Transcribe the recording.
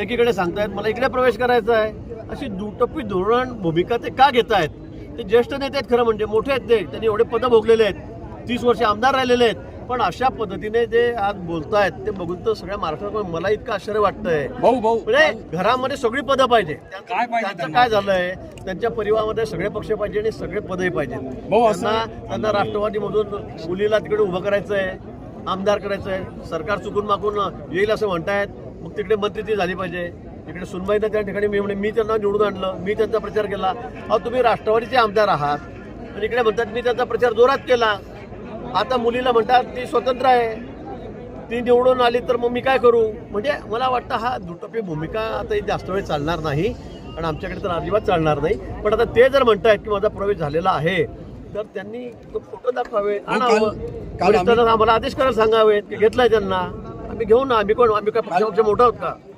एकीकडे सांगतायत मला इकडे प्रवेश करायचा आहे. अशी दुटप्पी धोरण भूमिका ते का घेत आहेत ते ज्येष्ठ नेते आहेत खरं म्हणजे मोठे आहेत ते. त्यांनी एवढे पदं भोगलेले आहेत. तीस वर्ष आमदार राहिलेले आहेत. पण अशा पद्धतीने जे आज बोलतायत ते बघून तर सगळ्या महाराष्ट्रात मला इतकं आश्चर्य वाटतंय. भाऊ भाऊ. म्हणजे घरामध्ये सगळी पदं पाहिजे. त्यांचं? काय झालंय? त्यांच्या परिवारामध्ये सगळे पक्ष पाहिजे आणि सगळे पदही पाहिजे. त्यांना त्यांना राष्ट्रवादीमधून मुलीला तिकडे उभं करायचं आहे आमदार करायचं आहे सरकार चुकून मागून येईल असं म्हणतायत. मग तिकडे मंत्री ती झाली पाहिजे. इकडे सुनबाईनं त्या ठिकाणी मी म्हणे मी त्यांना निवडून आणलं मी त्यांचा प्रचार केला. अहो तुम्ही राष्ट्रवादीचे आमदार आहात आणि इकडे म्हणतात मी त्यांचा प्रचार जोरात केला. आता मुलीला म्हणतात ती स्वतंत्र आहे. ती निवडून आली तर मग मी काय करू? म्हणजे मला वाटतं हा दुटप्पी भूमिका आता जास्त वेळ चालणार नाही. आणि आमच्याकडे तर अजिबात चालणार नाही. पण आता ते जर म्हणतायत की माझा प्रवेश झालेला आहे तर त्यांनी तो फोटो दाखवावे. आणावं. आम्हाला आदेश करायला सांगावेत की घेतलाय त्यांना. आम्ही घेऊ ना आम्ही कोण आम्ही काय पक्षापेक्षा मोठा आहोत का?